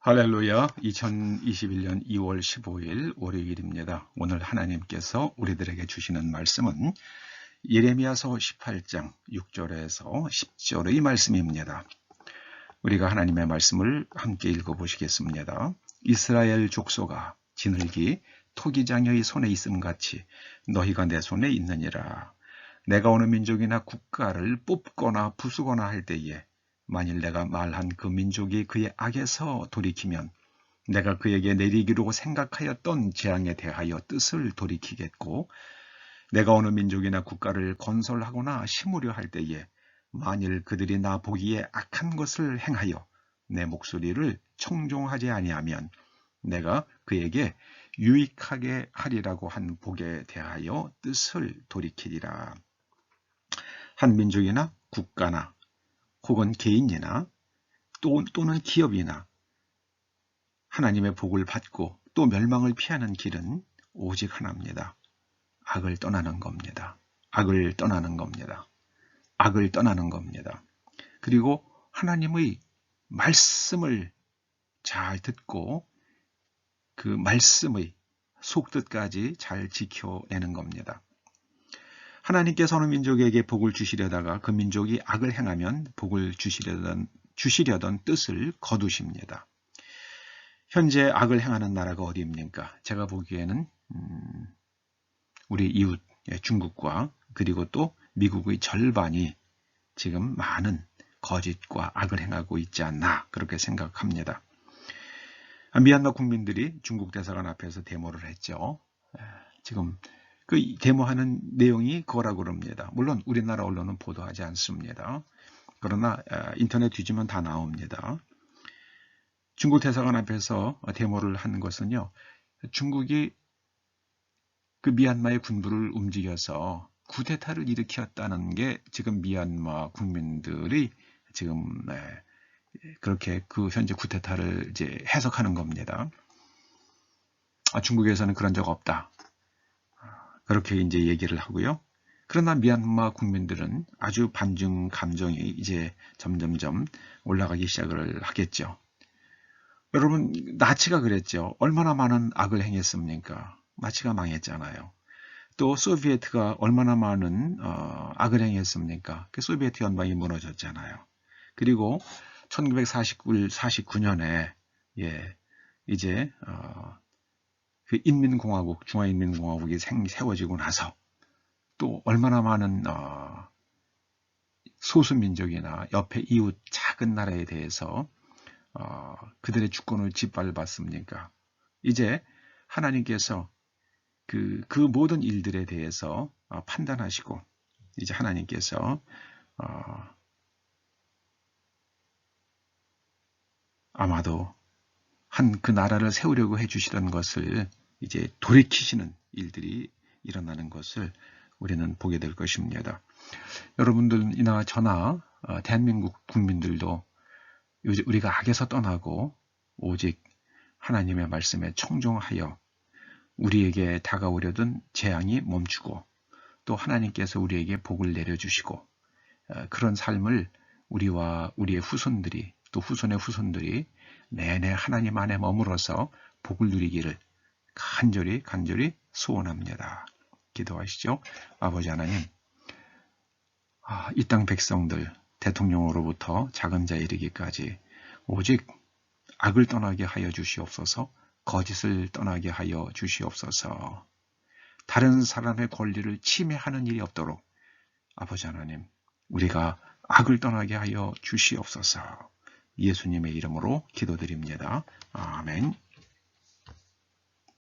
할렐루야 2021년 2월 15일 월요일입니다. 오늘 하나님께서 우리들에게 주시는 말씀은 예레미야서 18장 6절에서 10절의 말씀입니다. 우리가 하나님의 말씀을 함께 읽어보시겠습니다. 이스라엘 족소가 지늘기 토기장의 손에 있음같이 너희가 내 손에 있느니라. 내가 어느 민족이나 국가를 뽑거나 부수거나 할 때에 만일 내가 말한 그 민족이 그의 악에서 돌이키면 내가 그에게 내리기로 생각하였던 재앙에 대하여 뜻을 돌이키겠고 내가 어느 민족이나 국가를 건설하거나 심으려 할 때에 만일 그들이 나 보기에 악한 것을 행하여 내 목소리를 청종하지 아니하면 내가 그에게 유익하게 하리라고 한 복에 대하여 뜻을 돌이키리라. 한 민족이나 국가나 혹은 개인이나 또, 또는 기업이나 하나님의 복을 받고 또 멸망을 피하는 길은 오직 하나입니다. 악을 떠나는 겁니다. 악을 떠나는 겁니다. 악을 떠나는 겁니다. 그리고 하나님의 말씀을 잘 듣고 그 말씀의 속뜻까지 잘 지켜내는 겁니다. 하나님께서 어느 민족에게 복을 주시려다가 그 민족이 악을 행하면 복을 주시려던, 주시려던 뜻을 거두십니다. 현재 악을 행하는 나라가 어디입니까? 제가 보기에는 음, 우리 이웃 예, 중국과 그리고 또 미국의 절반이 지금 많은 거짓과 악을 행하고 있지 않나 그렇게 생각합니다. 미얀마 국민들이 중국 대사관 앞에서 데모를 했죠. 예, 지금 그 데모하는 내용이 그거라고 그럽니다. 물론 우리나라 언론은 보도하지 않습니다. 그러나 아, 인터넷 뒤지면 다 나옵니다. 중국 대사관 앞에서 데모를 한 것은요. 중국이 그 미얀마의 군부를 움직여서 구데타를 일으켰다는 게 지금 미얀마 국민들이 지금 네, 그렇게 그 현재 구데타를 이제 해석하는 겁니다. 아, 중국에서는 그런 적 없다. 그렇게 이제 얘기를 하고요. 그러나 미얀마 국민들은 아주 반중 감정이 이제 점점점 올라가기 시작을 하겠죠. 여러분 나치가 그랬죠. 얼마나 많은 악을 행했습니까? 나치가 망했잖아요. 또 소비에트가 얼마나 많은 어, 악을 행했습니까? 그 소비에트 연방이 무너졌잖아요. 그리고 1949, 49년에 예, 이제 어, 그 인민공화국, 중화인민공화국이 생, 세워지고 나서 또 얼마나 많은 어, 소수민족이나 옆에 이웃 작은 나라에 대해서 어, 그들의 주권을 짓밟았습니까? 이제 하나님께서 그, 그 모든 일들에 대해서 어, 판단하시고 이제 하나님께서 어, 아마도 한 그 나라를 세우려고 해주시던 것을 이제 돌이키시는 일들이 일어나는 것을 우리는 보게 될 것입니다. 여러분들이나 저나 어, 대한민국 국민들도 우리가 악에서 떠나고 오직 하나님의 말씀에 청종하여 우리에게 다가오려던 재앙이 멈추고 또 하나님께서 우리에게 복을 내려주시고 어, 그런 삶을 우리와 우리의 후손들이 또 후손의 후손들이 내내 하나님 안에 머물어서 복을 누리기를 간절히 간절히 소원합니다. 기도하시죠. 아버지 하나님 아, 이땅 백성들 대통령으로부터 작은 자 이르기까지 오직 악을 떠나게 하여 주시옵소서 거짓을 떠나게 하여 주시옵소서 다른 사람의 권리를 침해하는 일이 없도록 아버지 하나님 우리가 악을 떠나게 하여 주시옵소서 예수님의 이름으로 기도드립니다. 아멘